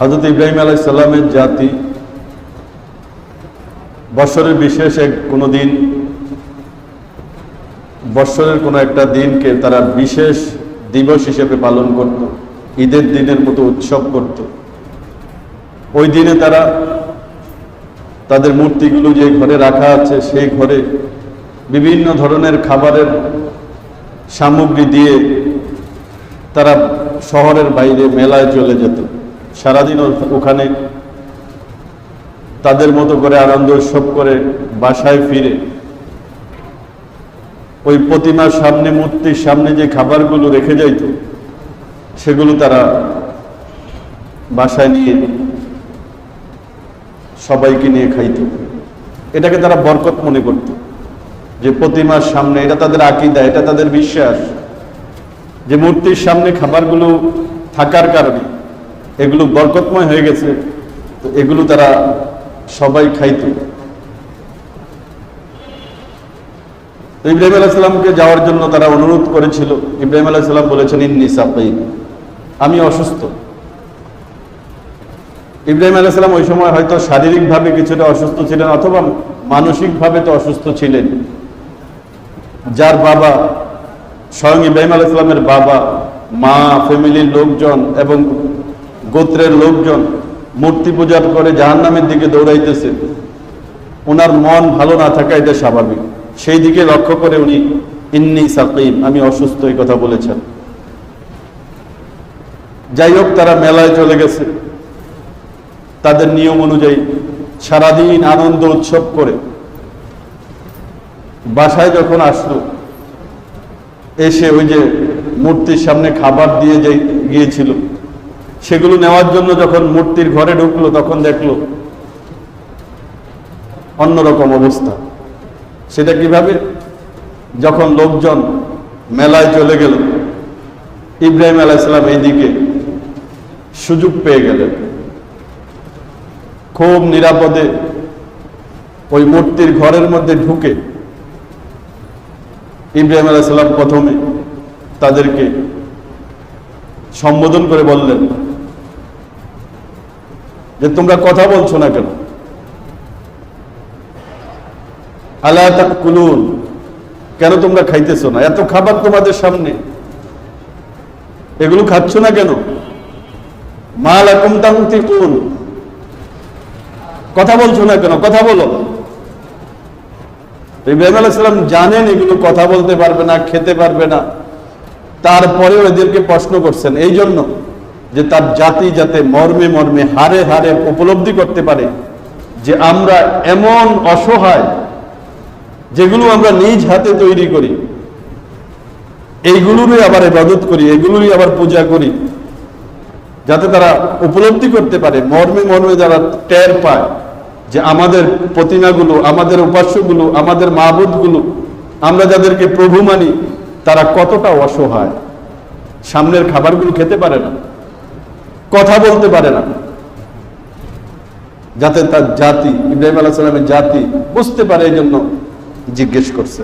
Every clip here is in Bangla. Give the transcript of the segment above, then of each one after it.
হজরত ইব্রাহিম আলাইসাল্লামের জাতি বৎসরের বিশেষ এক কোনো দিন, বৎসরের কোনো একটা দিনকে তারা বিশেষ দিবস হিসেবে পালন করত, ঈদের দিনের মতো উৎসব করত। ওই দিনে তারা তাদের মূর্তিগুলো যে ঘরে রাখা আছে, সেই ঘরে বিভিন্ন ধরনের খাবারের সামগ্রী দিয়ে তারা শহরের বাইরে মেলায় চলে যেত। সারাদিন ওখানে তাদের মতো করে আনন্দ উৎসব করে বাসায় ফিরে। ওই প্রতিমার সামনে, মূর্তির সামনে যে খাবারগুলো রেখে যাইত, সেগুলো তারা বাসায় নিয়ে সবাইকে নিয়ে খাইত। এটাকে তারা বরকত মনে করত। যে প্রতিমার সামনে, এটা তাদের আকিদা, এটা তাদের বিশ্বাস। যে মূর্তির সামনে খাবারগুলো থাকার কারণে এগুলো বরকতময় হয়ে গেছে, তো এগুলো তারা সবাই খাইত। ইব্রাহিম আলাইসাল্লামকে যাওয়ার জন্য তারা অনুরোধ করেছিল। ইব্রাহিম আলাইসাল্লাম বলেছেন, ইন্নি সাপাই আমি অসুস্থ। ইব্রাহিম আলাইসাল্লাম ওই সময় হয়তো শারীরিকভাবে কিছুটা অসুস্থ ছিলেন অথবা মানসিকভাবে তো অসুস্থ ছিলেন। যার বাবা, স্বয়ং ইব্রাহিম আলাইসাল্লামের বাবা, মা, ফ্যামিলির লোকজন এবং গোত্রের লোকজন মূর্তি পূজা করে জাহান্নামের দিকে দৌড়াইতেছে। ওনার মন ভালো না থাকা এটা স্বাভাবিক। সেই দিকে লক্ষ্য করে উনি, ইন্নি সাকিম, আমি অসুস্থ, এই কথা বলেছেন। যাই হোক, তারা মেলায় চলে গেছে। তাদের নিয়ম অনুযায়ী সারাদিন আনন্দ উৎসব করে বাসায় যখন আসলো, এসে ওই যে মূর্তির সামনে খাবার দিয়ে গিয়েছিল সেগুলো নেওয়ার জন্য যখন মূর্তির ঘরে ঢুকলো, তখন দেখল অন্যরকম অবস্থা। সেটা কীভাবে? যখন লোকজন মেলায় চলে গেল, ইব্রাহিম আলাইসালাম এইদিকে সুযোগ পেয়ে গেলেন। খুব নিরাপদে ওই মূর্তির ঘরের মধ্যে ঢুকে ইব্রাহিম আলাইসাল্লাম প্রথমে তাদেরকে সম্বোধন করে বললেন যে তোমরা কথা বলছো না কেন? কুলুন কেন তোমরা খাইতেছো না? এত খাবার তোমাদের সামনে। এগুলো খাচ্ছ না কেন? মাল এখন তামতি কথা বলছো না কেন? কথা বলো। ইব্রাহিম জানেন এগুলো কথা বলতে পারবে না, খেতে পারবে না। তারপরেও ওদেরকে প্রশ্ন করছেন এই জন্য যে তার জাতি যাতে মর্মে মর্মে হারে হারে উপলব্ধি করতে পারে, যে আমরা এমন অসহায় যেগুলো আমরা নিজ হাতে তৈরি করি, এইগুলোরই আবার ইবাদত করি এগুলোরই আবার পূজা করি, যাতে তারা উপলব্ধি করতে পারে, মর্মে মর্মে যারা টের পায় যে আমাদের প্রতিমাগুলো, আমাদের উপাস্যগুলো, আমাদের মাহবুদগুলো আমরা যাদেরকে প্রভু মানি, তারা কতটা অসহায়। সামনের খাবারগুলো খেতে পারে না। কথা বলতে পারে না। যাতে তার জাতি, ইব্রাহিম আলাহ সাল্লামের জাতি বুঝতে পারে এই জন্য জিজ্ঞেস করছে।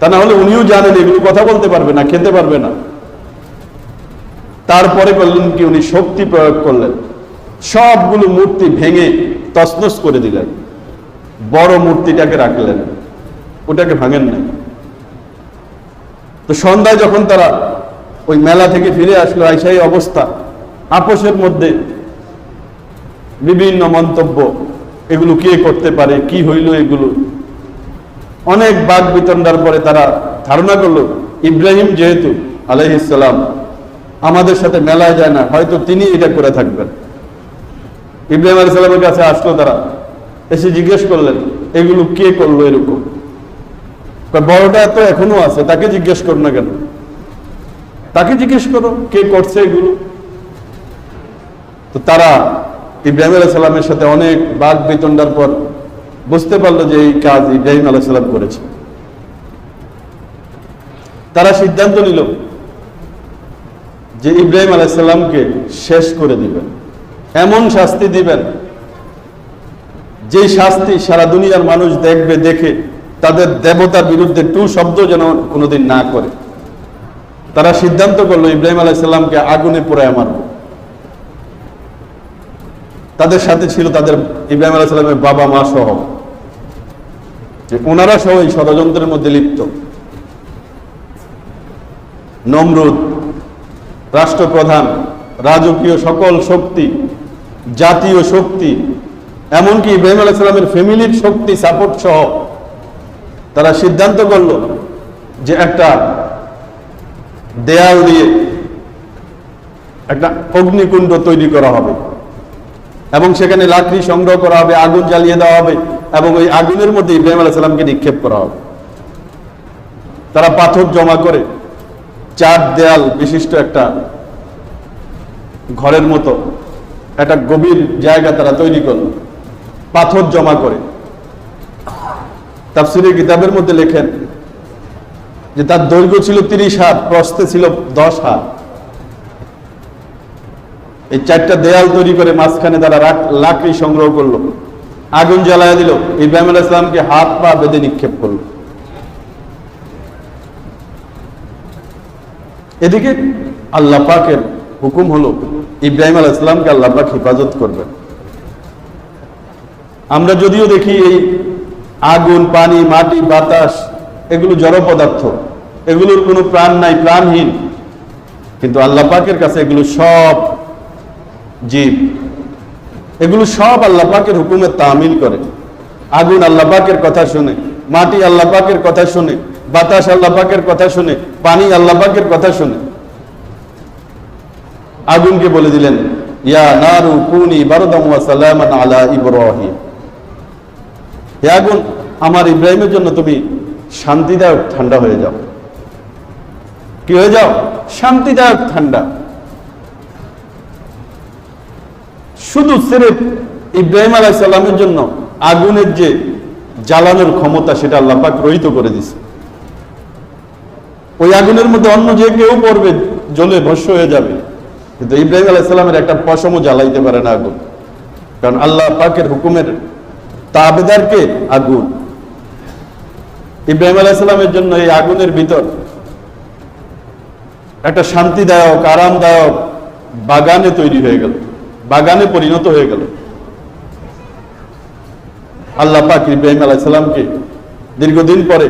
তা না হলে উনিও জানেন এগুলো কথা বলতে পারবে না, খেতে পারবে না। তারপরে করলেন কি, উনি শক্তি প্রয়োগ করলেন। সবগুলো মূর্তি ভেঙে তসনস করে দিলেন। বড় মূর্তিটাকে রাখলেন। ওটাকে ভাঙেন নাই। তো সন্ধ্যায় যখন তারা ওই মেলা থেকে ফিরে আসলো আইসাই অবস্থা আপোষের মধ্যে বিভিন্ন মন্তব্য, এগুলো কে করতে পারে, কি হইল এগুলো? অনেক বাদ বিতণ্ডার পরে তারা ধারণা করল, ইব্রাহিম যেহেতু আলাইহিসাল্লাম আমাদের সাথে মেলায় যায় না, হয়তো তিনি এটা করে থাকবেন। ইব্রাহিম আলী কাছে আসলো তারা, এসে জিজ্ঞেস করলেন, এগুলো কে করল এরকম? বড়টা তো এখনও আছে, তাকে জিজ্ঞেস করো না কেন? তাকে জিজ্ঞেস করো, কে করছে এগুলো? তো তারা ইব্রাহিম আলাহ সাল্লামের সাথে অনেক বাদ বিতণ্ডার পর বুঝতে পারল যে এই কাজ ইব্রাহিম আলাহ সাল্লাম করেছে। তারা সিদ্ধান্ত নিল যে ইব্রাহিম আলাইসাল্লামকে শেষ করে দিবেন। এমন শাস্তি দিবেন যে শাস্তি সারা দুনিয়ার মানুষ দেখবে, দেখে তাদের দেবতার বিরুদ্ধে টু শব্দ যেন কোনোদিন না করে। তারা সিদ্ধান্ত করল, ইব্রাহিম আলাইসাল্লামকে আগুনে পুরায় মারব। তাদের সাথে ছিল তাদের ইব্রাহিম আলাহ সাল্লামের বাবা, মা সহ। যে ওনারা সহ এই ষড়যন্ত্রের মধ্যে লিপ্ত। নমরুদ, রাষ্ট্রপ্রধান, রাজকীয় সকল শক্তি, জাতীয় শক্তি, এমনকি ইব্রাহিম আলাহ সাল্লামের ফ্যামিলির শক্তি সাপোর্ট সহ তারা সিদ্ধান্ত করল যে একটা দেয়াল দিয়ে একটা অগ্নিকুণ্ড তৈরি করা হবে। এবং সেখানে লাকড়ি সংগ্রহ করা হবে, আগুন জ্বালিয়ে দেওয়া হবে এবং ওই আগুনের মধ্যে ইব্রাহিম আলাহ সাল্লামকে নিক্ষেপ করা হবে। তারা পাথর জমা করে চার দেয়াল বিশিষ্ট একটা ঘরের মতো, একটা গভীর জায়গা তারা তৈরি করল। পাথর জমা করে। তাফসিরের কিতাবের মধ্যে লেখেন যে তার দৈর্ঘ্য ছিল তিরিশ হাত, প্রস্থে ছিল দশ হাত। এই চারটা দেয়াল তৈরি করে মাঝখানে তারা লাকড়ি সংগ্রহ করল। আগুন জ্বালায় দিল। ইব্রাহিম আলাহ ইসলামকে হাত পা বেঁধে নিক্ষেপ করল। এদিকে আল্লাহ পাকের হুকুম হলো, ইব্রাহিম আলাহ ইসলামকে আল্লাহ পাক হেফাজত করবেন। আমরা যদিও দেখি এই আগুন, পানি, মাটি, বাতাস, এগুলো জড় পদার্থ। এগুলোর কোনো প্রাণ নাই, প্রাণহীন। কিন্তু আল্লাহ পাকের কাছে এগুলো সব জীব। এগুলো সব আল্লাহ পাকের হুকুমে তামিল করে। আগুন আল্লাহ পাকের কথা শুনে, মাটি আল্লাহ পাকের কথা শুনে, বাতাস আল্লাহ পাকের কথা শুনে, পানি আল্লাহ পাকের কথা শুনে। আগুনকে বলে দিলেন, ইয়া নারু কুনি বারদাম সালামান আলা ইব্রাহিম। হে আগুন, আমার ইব্রাহিমের জন্য তুমি শান্তিদায়ক ঠান্ডা হয়ে যাও। কি হয়ে যাও? শান্তিদায়ক ঠান্ডা। শুধু সিরেফ ইব্রাহিম আলাহ সাল্লামের জন্য আগুনের যে জ্বালানোর ক্ষমতা সেটা আল্লাহ পাক রহিত করে দিছে। ওই আগুনের মধ্যে অন্য যে কেউ পড়বে, জ্বলে ভস্য হয়ে যাবে। কিন্তু ইব্রাহিম আলাহ সাল্লামের একটা পশমও জ্বালাইতে পারে না আগুন। কারণ আল্লাহ পাকের হুকুমের তাবেদারকে আগুন। ইব্রাহিম আলাহ সাল্লামের জন্য এই আগুনের ভিতর একটা শান্তিদায়ক, আরামদায়ক বাগানে তৈরি হয়ে গেল। বাগানে পরিণত হয়ে গেল। আল্লাহ পাক ইব্রাহিম আলাইসাল্লামকে দীর্ঘদিন পরে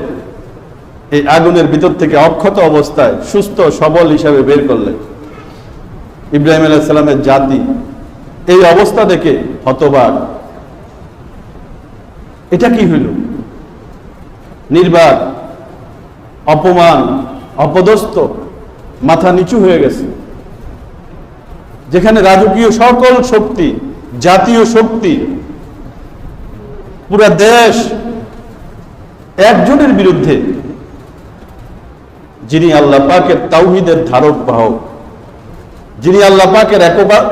এই আগুনের ভিতর থেকে অক্ষত অবস্থায় সুস্থ, সবল হিসাবে বের করলেন। ইব্রাহিম আলাইসাল্লামের জাতি এই অবস্থা দেখে হতবাক। এটা কি হইল? নির্বাক, অপমান, অপদস্থ, মাথা নিচু হয়ে গেছে। যেখানে রাজকীয় সকল শক্তি, জাতীয় শক্তি, পুরা দেশ একজনের বিরুদ্ধে, যিনি আল্লাহ পাকের তাওহিদের ধারক বাহক, যিনি আল্লাহ পাকের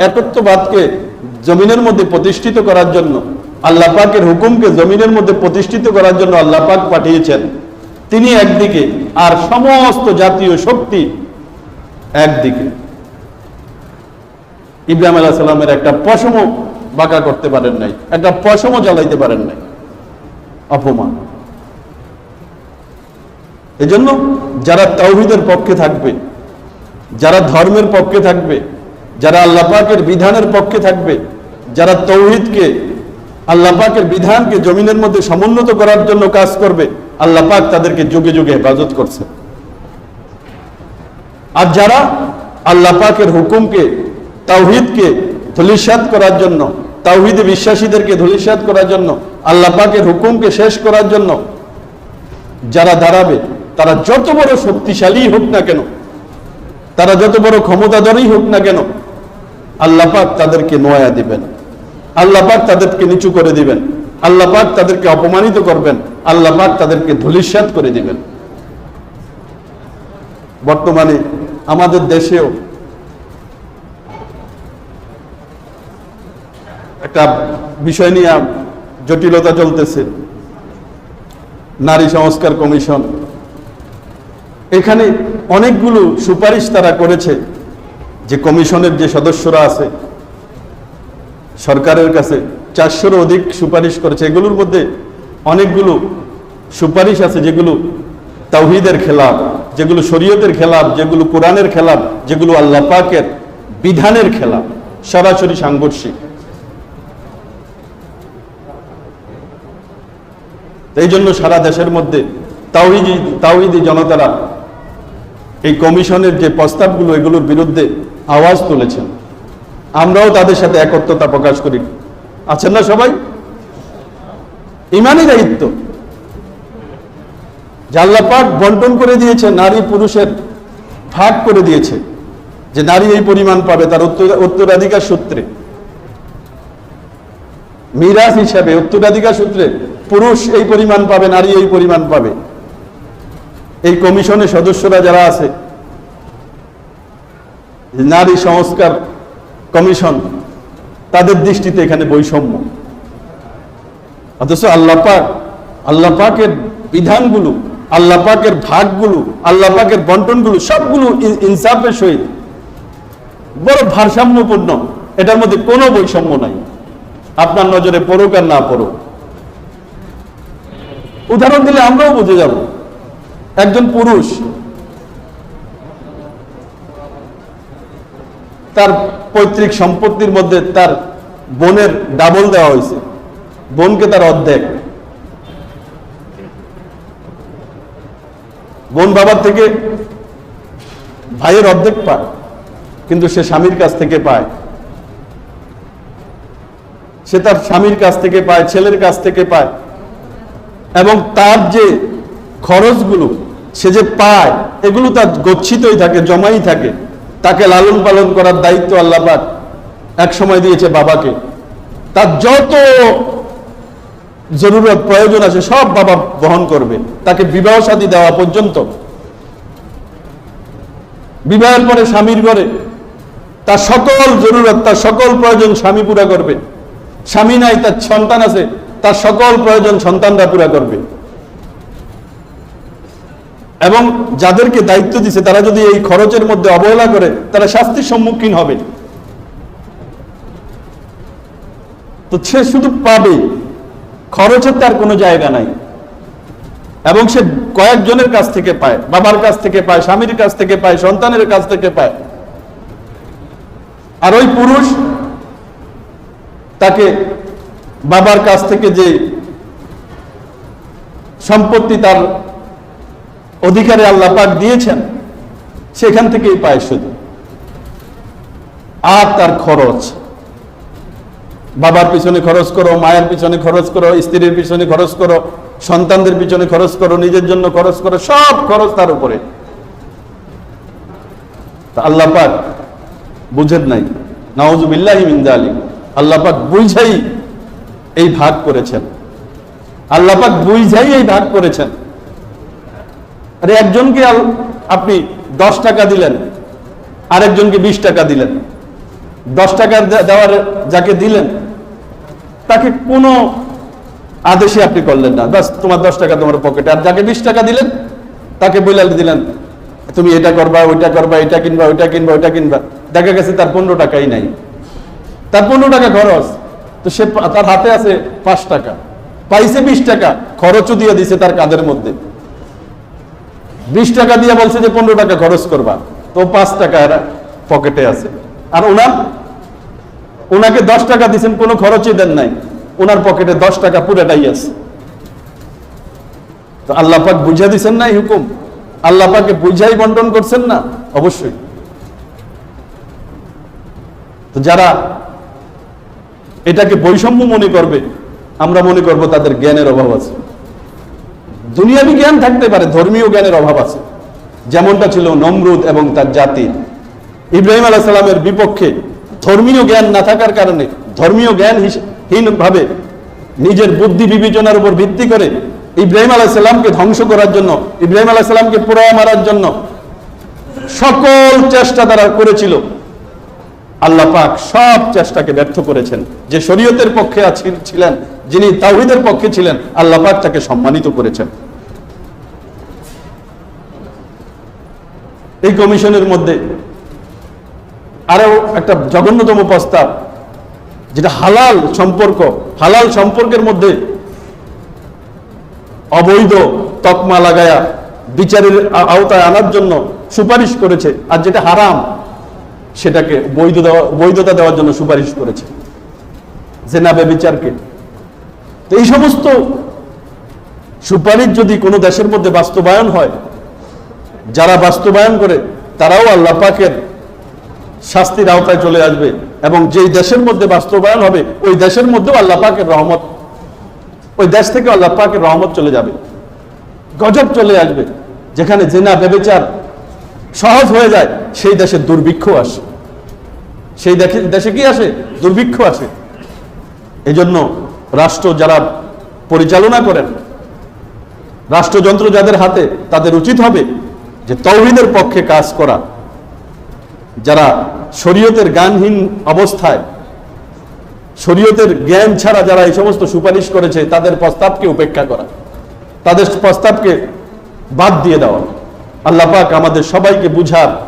একত্ববাদকে জমিনের মধ্যে প্রতিষ্ঠিত করার জন্য, আল্লাহ পাকের হুকুমকে জমিনের মধ্যে প্রতিষ্ঠিত করার জন্য আল্লাহ পাক পাঠিয়েছেন, তিনি একদিকে আর সমস্ত জাতীয় শক্তি একদিকে। ইব্রাহিম আলাহ সাল্লামের একটা পশমও বাঁকা করতে পারেন নাই, একটা পশমও জ্বালাইতে পারেন নাই। অপমান। এজন্য যারা তৌহিদের পক্ষে থাকবে, যারা ধর্মের পক্ষে থাকবে, যারা আল্লাহ পাকের বিধানের পক্ষে থাকবে, যারা তৌহিদকে আল্লাহ পাকের বিধানকে জমিনের মধ্যে সমুন্নত করার জন্য কাজ করবে, আল্লাহ পাক তাদেরকে যুগে যুগে হেফাজত করছে। আর যারা আল্লাহ পাকের হুকুমকে তাওহিদকে ধলিসাত করার জন্য, তাওহিদে বিশ্বাসীদেরকে ধলিসাত করার জন্য, আল্লাহ পাকের হুকুমকে শেষ করার জন্য যারা দাঁড়াবে, তারা যত বড় শক্তিশালী হোক না কেন, তারা যত বড় ক্ষমতাধরই হোক না কেন, আল্লাহ পাক তাদেরকে নোয়া দিবেন। আল্লাহ পাক তাদেরকে নিচু করে দিবেন। আল্লাহ পাক তাদেরকে অপমানিত করবেন। আল্লাহ পাক তাদেরকে ধলিসাত করে দিবেন। বর্তমানে আমাদের দেশেও একটা বিষয় নিয়ে জটিলতা চলতেছে। নারী সংস্কার কমিশন। এখানে অনেকগুলো সুপারিশ তারা করেছে যে কমিশনের যে সদস্যরা আছে, সরকারের কাছে চারশোর অধিক সুপারিশ করেছে। এগুলোর মধ্যে অনেকগুলো সুপারিশ আছে যেগুলো তাওহিদের খেলাফ, যেগুলো শরীয়তের খেলাফ, যেগুলো কোরআনের খেলাফ, যেগুলো আল্লাহ পাকের বিধানের খেলাফ, সরাসরি সাংঘর্ষিক। এই জন্য সারা দেশের মধ্যে তাওহিদি তাওহিদি জনতারা এই কমিশনের যে প্রস্তাবগুলো, এগুলোর বিরুদ্ধে আওয়াজ তুলেছেন। আমরাও তাদের সাথে একত্রতা প্রকাশ করি। আছেন না সবাই? ইমানই দায়িত্ব। জাল্লাপাক বন্টন করে দিয়েছে, নারী পুরুষের ভাগ করে দিয়েছে। যে নারী এই পরিমাণ পাবে, তার উত্তর- উত্তরাধিকার সূত্রে। মিরাজ হিসাবে উত্তরাধিকার সূত্রে, পুরুষ এই পরিমাণ পাবে, নারী এই পরিমাণ পাবে। এই কমিশনের সদস্যরা যারা আছে, নারী সংস্কার কমিশন, তাদের দৃষ্টিতে এখানে বৈষম্য। অথচ আল্লাহ পাক, আল্লাহ পাকের বিধানগুলো, আল্লাহ পাকের ভাগগুলো, আল্লাহ পাকের বন্টনগুলো সবগুলো ইনসাফের সহিত বড় ভারসাম্যপূর্ণ। এটার মধ্যে কোনো বৈষম্য নাই। আপনার নজরে পড়ুক আর না পড়ুক। উদাহরণ দিলে আমরাও বুঝে যাব। একজন পুরুষ, তার পৈতৃক সম্পত্তির মধ্যে তার বোনের ডাবল দেওয়া হয়েছে। বোনকে তার অর্ধেক। বোন বাবার থেকে ভাইয়ের অর্ধেক পায়, কিন্তু সে স্বামীর কাছ থেকে পায়। সে তার স্বামীর কাছ থেকে পায়, ছেলের কাছ থেকে পায়। এবং তার যে খরচগুলো সে যে পায়, এগুলো তার গচ্ছিতই থাকে, জমাই থাকে। তাকে লালন পালন করার দায়িত্ব আল্লাহ পাক এক সময় দিয়েছে বাবাকে। তার যত জরুরত প্রয়োজন আছে, সব বাবা বহন করবে। তাকে বিবাহ সাথী দেওয়া পর্যন্ত। বিবাহের পরে স্বামীর ঘরে তার সকল জরুরত, তার সকল প্রয়োজন স্বামী পুরা করবে। স্বামী নাই, তার সন্তান আছে, তার সকল প্রয়োজন সন্তানরা পুরা করবে। এবং যাদেরকে দায়িত্ব দিছে, তারা যদি এই খরচের মধ্যে অবহেলা করে, তারা শাস্তির সম্মুখীন হবে। তো সে শুধু পাবে। খরচের তার কোনো জায়গা নাই। এবং সে কয়েকজনের কাছ থেকে পায়, বাবার কাছ থেকে পায়, স্বামীর কাছ থেকে পায়, সন্তানের কাছ থেকে পায়। আর ওই পুরুষ তাকে বাবার কাছ থেকে যে সম্পত্তি তার অধিকারে আল্লাহ পাক দিয়েছেন, সেখান থেকেই পায় শুধু আর তার খরচ, বাবার পিছনে খরচ করো, মায়ের পিছনে খরচ করো, স্ত্রীর পিছনে খরচ করো, সন্তানদের পিছনে খরচ করো, নিজের জন্য খরচ করো, সব খরচ তার উপরে। আল্লাহ পাক বুঝেন নাই নওয়াজুবিল্লাহি মিন জালিম আল্লাহ পাক বুঝাই এই ভাগ করেছেন। আল্লাহ পাক বুঝাই এই ভাগ করেছেন। আরে একজনকে আপনি দশ টাকা দিলেন, আরেকজনকে বিশ টাকা দিলেন। দশ টাকা দেওয়ার যাকে দিলেন, তাকে কোনো আদেশে আপনি করলেন না। বাস তোমার দশ টাকা তোমার পকেটে। আর যাকে বিশ টাকা দিলেন, তাকে বলে দিলেন, তুমি এটা করবা, ওইটা করবা, এটা কিনবা, ওইটা কিনবা ওইটা কিনবা। দেখা গেছে তার পনেরো টাকাই নাই। তার পনেরো টাকা খরচ। তো সে তার হাতে আছে পাঁচ টাকা। পাইছে বিশ টাকা, খরচও দিয়ে দিছে তার কাঁধের মধ্যে। বিশ টাকা দিয়ে বলছে যে পনেরো টাকা খরচ করবা। তো পাঁচ টাকা পকেটে আছে। আর ওনার ওনাকে দশ টাকা দিচ্ছেন কোনো খরচই দেন নাই। ওনার পকেটে দশ টাকা পুরোটাই আছে। তো আল্লাহ পাক বুঝা দিচ্ছেন না হুকুম? আল্লাহ পাকে বুঝাই বন্টন করছেন না? অবশ্যই। তো যারা এটাকে বৈষম্য মনে করবে, আমরা মনে করব তাদের জ্ঞানের অভাব আছে। দুনিয়াবি জ্ঞান থাকতে পারে, ধর্মীয় জ্ঞানের অভাব আছে। যেমনটা ছিল নমরুদ এবং তার জাতির ইব্রাহিম আলাহ সালামের বিপক্ষে ধর্মীয় জ্ঞান না থাকার কারণে ধর্মীয় জ্ঞান হীনভাবে নিজের বুদ্ধি বিবেচনার উপর ভিত্তি করে ইব্রাহিম আলাহ সাল্লামকে ধ্বংস করার জন্য, ইব্রাহিম আলাহ সাল্লামকে পুরায় মারার জন্য সকল চেষ্টা তারা করেছিল। আল্লাহ পাক সব চেষ্টাকে ব্যর্থ করেছেন। যে শরীয়তের পক্ষে ছিলেন, যিনি তাওহিদের পক্ষে ছিলেন, আল্লাহ পাক তাকে সম্মানিত করেছেন। এই কমিশনের মধ্যে আরও একটা জঘন্যতম প্রস্তাব, যেটা হালাল সম্পর্ক, হালাল সম্পর্কের মধ্যে অবৈধ তকমা লাগায়া বিচারের আওতায় আনার জন্য সুপারিশ করেছে, আর যেটা হারাম সেটাকে বৈধ দেওয়া, বৈধতা দেওয়ার জন্য সুপারিশ করেছে। জেনাবে বিচারকে তো এই সমস্ত সুপারিশ যদি কোনো দেশের মধ্যে বাস্তবায়ন হয়, যারা বাস্তবায়ন করে, তারাও আল্লাহ পাকের শাস্তির আওতায় চলে আসবে এবং যেই দেশের মধ্যে বাস্তবায়ন হবে, ওই দেশের মধ্যেও আল্লাহ পাকের রহমত, ওই দেশ থেকে আল্লাহ পাকের রহমত চলে যাবে। গজব চলে আসবে, যেখানে জেনা বেবেচার সহজ হয়ে যায়, সেই দেশে দুর্ভিক্ষ আসে। সেই দেশে কি আসে? দুর্ভিক্ষ আসে। এজন্য রাষ্ট্র যারা পরিচালনা করেন, রাষ্ট্রযন্ত্র যাদের হাতে, তাদের উচিত হবে যে তৌহিদের পক্ষে কাজ করা। যারা শরীয়তের জ্ঞানহীন অবস্থায়, শরীয়তের জ্ঞান ছাড়া যারা এই সমস্ত সুপারিশ করেছে, তাদের প্রস্তাবকে উপেক্ষা করা। তাদের প্রস্তাবকে বাদ দিয়ে দেওয়া। আল্লাহ পাক আমাদের সবাইকে বুঝার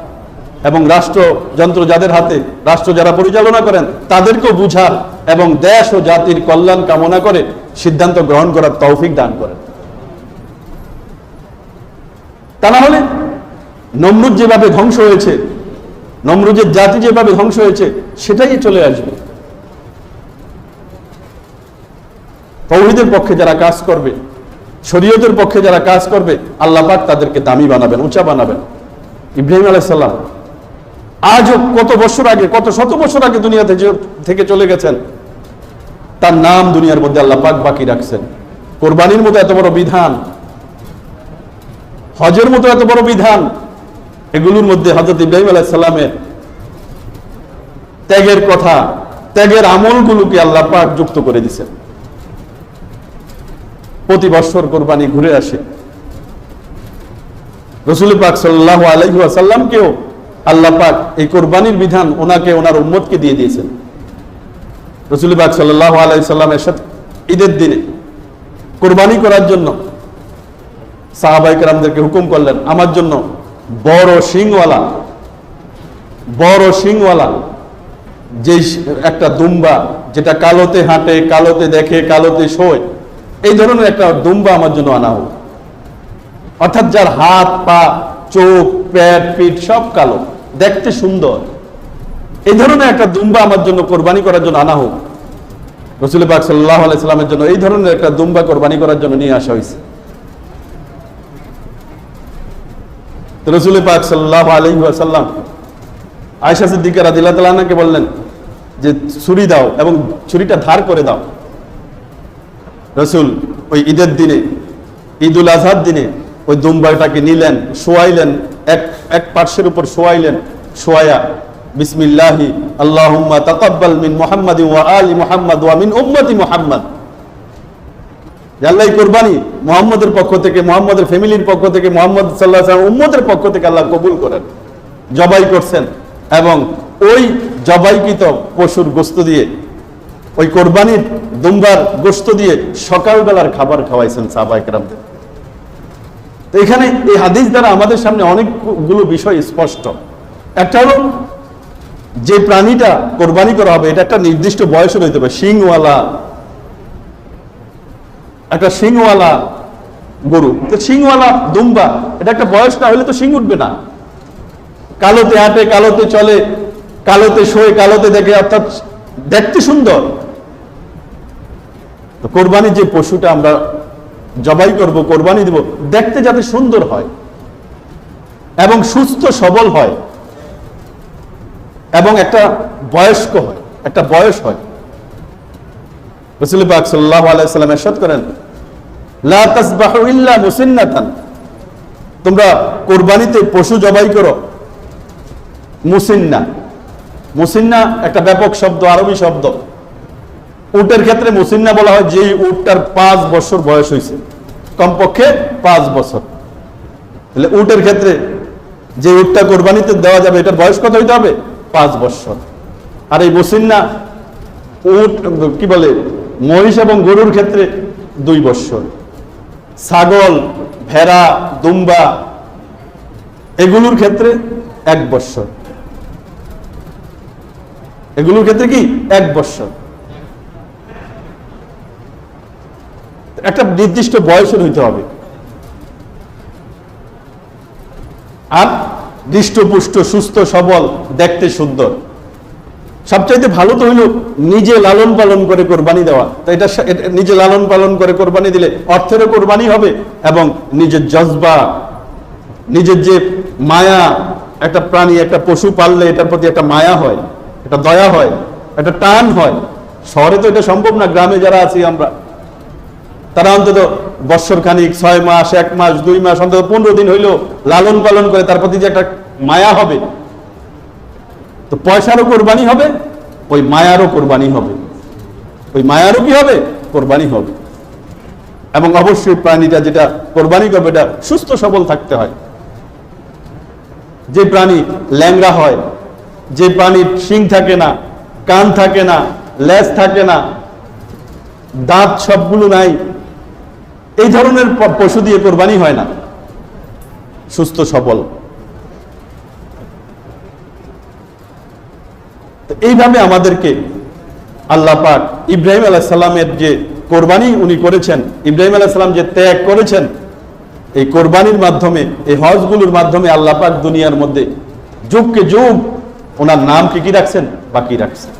এবং রাষ্ট্রযন্ত্র যাদের হাতে, রাষ্ট্র যারা পরিচালনা করেন, তাদেরকেও বুঝার এবং দেশ ও জাতির কল্যাণ কামনা করে সিদ্ধান্ত গ্রহণ করার তৌফিক দান করেন। তা না হলে নমরুদ যেভাবে ধ্বংস হয়েছে নমরুজের জাতি যেভাবে ধ্বংস হয়েছে, সেটাই চলে আসবে। তৌহিদের পক্ষে যারা কাজ করবে, শরীয়তের পক্ষে যারা কাজ করবে, আল্লাহ পাক তাদেরকে দামি বানাবেন, উঁচা বানাবেন। ইব্রাহিম আলাইসাল্লাম আজও কত বছর আগে, কত শত বছর আগে দুনিয়া থেকে- চলে গেছেন, তার নাম দুনিয়ার মধ্যে আল্লাহ পাক বাকি রাখছেন। কোরবানির মতো এত বড় বিধান, হজের মতো এত বড় বিধান, এগুলোর মধ্যে হজরত ইব্রাহিম আলাইসাল্লামের ত্যাগের কথা, ত্যাগের আমলগুলোকে আল্লাহ পাক যুক্ত করে দিছেন প্রতি বছর কোরবানি ঘুরে আসে। রসুল পাক সাল্লাহ আসাল্লামকেও আল্লাহ পাক এই কোরবানির বিধান ওনাকে, ওনার উম্মতকে দিয়ে দিয়েছেন। রসুল পাক সাল্লাহ আলাই সাল্লামের সাথে ঈদের দিনে কোরবানি করার জন্য সাহাবাইকারদেরকে হুকুম করলেন, আমার জন্য বড় সিংওয়ালা বড় সিংওয়ালা যে একটা দুম্বা যেটা কালোতে হাঁটে, কালোতে দেখে, কালোতে শোয়, এই ধরনের একটা দুম্বা আমার জন্য আনা হোক। অর্থাৎ যার হাত, পা, চোখ, পেট, পিঠ সব কালো। দেখতে সুন্দর। এই ধরনের একটা দুম্বা আমার জন্য কোরবানি করার জন্য আনা হোক। রসুল পাক সাল্লাহ জন্য এই ধরনের একটা দুম্বা কোরবানি করার জন্য নিয়ে আসা হয়েছে। রসুল পাক সাল্লাহ তালাকে বললেন যে, ছুরি দাও এবং ছুরিটা ধার করে দাও। রসুল ওই ঈদের দিনে, ঈদুল আজহার দিনে ওই দুম্বাটাকে নিলেন, শোয়াইলেন এক এক পার্শ্বের উপর শোয়াইলেন, শোয়ায়া, বিসমিল্লাহি, আল্লাহুম্মা তাকাব্বাল মিন মুহাম্মাদি আলি মুহাম্মাদ ওয়া মিন উম্মতি মুহাম্মাদ। আল্লাহ কোরবানি মোহাম্মদের পক্ষ থেকে, মোহাম্মদের ফ্যামিলির পক্ষ থেকে, মোহাম্মদ সাল্লাহ উম্মদের পক্ষ থেকে আল্লাহ কবুল করেন, জবাই করছেন এবং ওই জবাইকৃত পশুর গোস্ত দিয়ে, ওই কোরবানির দুম্বার গোস্ত দিয়ে সকালবেলার খাবার খাওয়াইছেন সাহবাইকরামদের তো এখানে এই হাদিস দ্বারা আমাদের সামনে অনেকগুলো বিষয় স্পষ্ট। একটা হলো, যে প্রাণীটা কোরবানি করা হবে, এটা একটা নির্দিষ্ট বয়স হইতে হবে শিংওয়ালা। একটা শিংওয়ালা গরু। তো শিংওয়ালা দুম্বা, এটা একটা বয়স না হলে তো শিং উঠবে না। কালোতে হাঁটে, কালোতে চলে, কালোতে শোয়, কালোতে দেখে, অর্থাৎ দেখতে সুন্দর। তো কোরবানির যে পশুটা আমরা জবাই করব, কোরবানি দিব, দেখতে যাতে সুন্দর হয় এবং সুস্থ সবল হয় এবং একটা বয়স্ক হয়, একটা বয়স হয়। রসুল পাক করেন, লা তাসবাহু ইল্লা মুসিন্নাতান। তোমরা কোরবানিতে পশু জবাই করো, মুসিন্না। মুসিন্না একটা ব্যাপক শব্দ, আরবি শব্দ। উটের ক্ষেত্রে মুসিন্না বলা হয় যেই উটটার পাঁচ বছর বয়স হয়েছে। কমপক্ষে পাঁচ বছর। তাহলে উটের ক্ষেত্রে যে উটটা কোরবানিতে দেওয়া যাবে, এটার বয়স কত হইতে হবে? পাঁচ বছর। আর এই মুসিন্না উট, কি বলে, মহিষ এবং গরুর ক্ষেত্রে দুই বছর। ছাগল, ভেড়া, দুম্বা, এগুলোর ক্ষেত্রে এক বছর। এগুলোর ক্ষেত্রে কি? এক বছর। একটা নির্দিষ্ট বয়সের হইতে হবে। আর হৃষ্টপুষ্ট সুস্থ, সবল, দেখতে সুন্দর। সবচাইতে ভালো তো হইল নিজে লালন পালন করে কোরবানি দেওয়া। তো এটা এটা নিজে লালন পালন করে কোরবানি দিলে অর্থেরও কোরবানি হবে এবং নিজের জজবা, নিজের যে মায়া, একটা প্রাণী, একটা পশু পাললে এটার প্রতি একটা মায়া হয়, একটা দয়া হয়, একটা টান হয়। শহরে তো এটা সম্ভব না, গ্রামে যারা আছি আমরা। তারা অন্তত বৎসর খানিক, ছয় মাস, এক মাস, দুই মাস, অন্তত পনেরো দিন হইলেও লালন পালন করে তার প্রতি যে একটা মায়া হবে, তো পয়সারও কোরবানি হবে, ওই মায়ারও কোরবানি হবে। ওই মায়ারও কি হবে? কোরবানি হবে। এবং অবশ্যই প্রাণীটা যেটা কোরবানি করবে, এটা সুস্থ, সবল থাকতে হয়। যে প্রাণী ল্যাংড়া হয়, যে প্রাণীর শিং থাকে না, কান থাকে না, লেজ থাকে না, দাঁত সবগুলো নাই এই ধরনের পশু দিয়ে কোরবানি হয় না। সুস্থ, সবল। এইভাবে আমাদেরকে আল্লাহ পাক ইব্রাহিম আলাহ যে কোরবানি উনি করেছেন, ইব্রাহিম আলাহ সাল্লাম যে ত্যাগ করেছেন, এই কোরবানির মাধ্যমে, এই হজগুলোর মাধ্যমে আল্লাহ পাক দুনিয়ার মধ্যে যুগকে যুগ ওনার নাম কি কি রাখছেন? বাকি রাখছেন।